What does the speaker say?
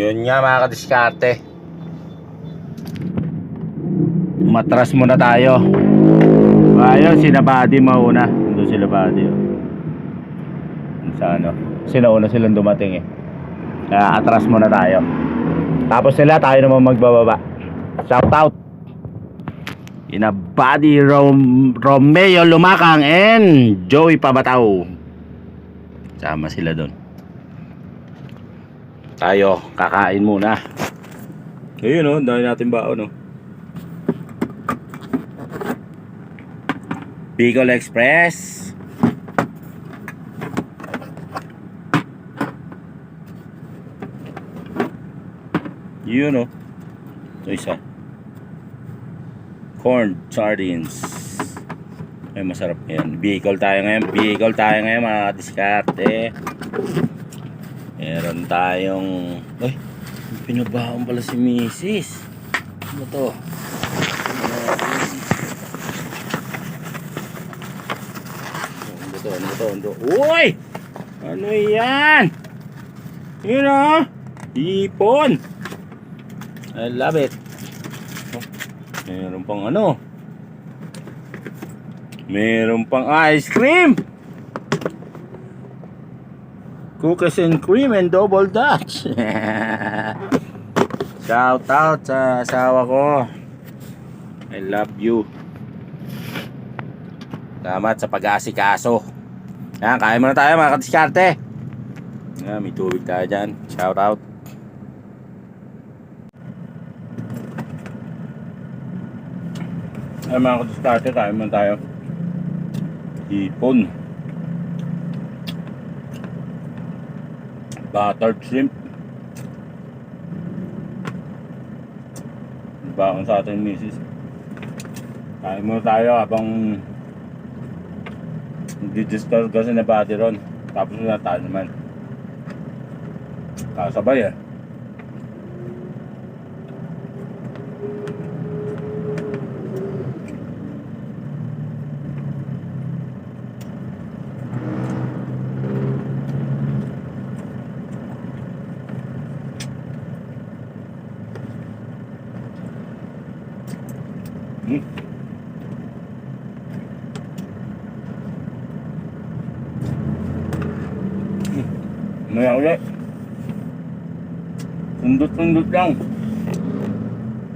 Yun nga mga kadiskarte. Matras muna tayo. Ayun, sina Buddy mauna. Doon sila Buddy. Oh. Sa ano? Sinauna silang dumating eh. Kaya atras muna tayo. Tapos sila tayo naman magbababa. Shout out. Ina Buddy Rom Romeo Lumakang and Joey Pabataw. Sama sila doon. Tayo, kakain muna. Ayun oh, dahil natin baon oh. Bicol Express. Yun oh. Ito isa. Corn sardines. Ay masarap yan. Bicol tayo ngayon. Bicol tayo ngayon mga diskarte. Meron tayong... Ay, may pinabaon pala si Mrs. Ano to? Ano to? Ano to? Ano to? Uy! Ano yan? Yun ah! Ipon! I love it. Oh, meron pang ano? Meron pang ice cream! Cookies and cream and double dutch. Shout out sa asawa ko. I love you. Salamat sa pag-aasikaso. Yan, kain muna tayo mga kadiskarte. Yan, may tubig tayo dyan. Shout out. Ay mga kadiskarte, kain muna tayo. Hipon. Buttered shrimp. Baon sa ating misis. Kain muna tayo habang Di-discuss kasi na bati ron. Tapos na tayo naman. Kasabay eh. nghèo đấy cũng đứt cũng đứt đâu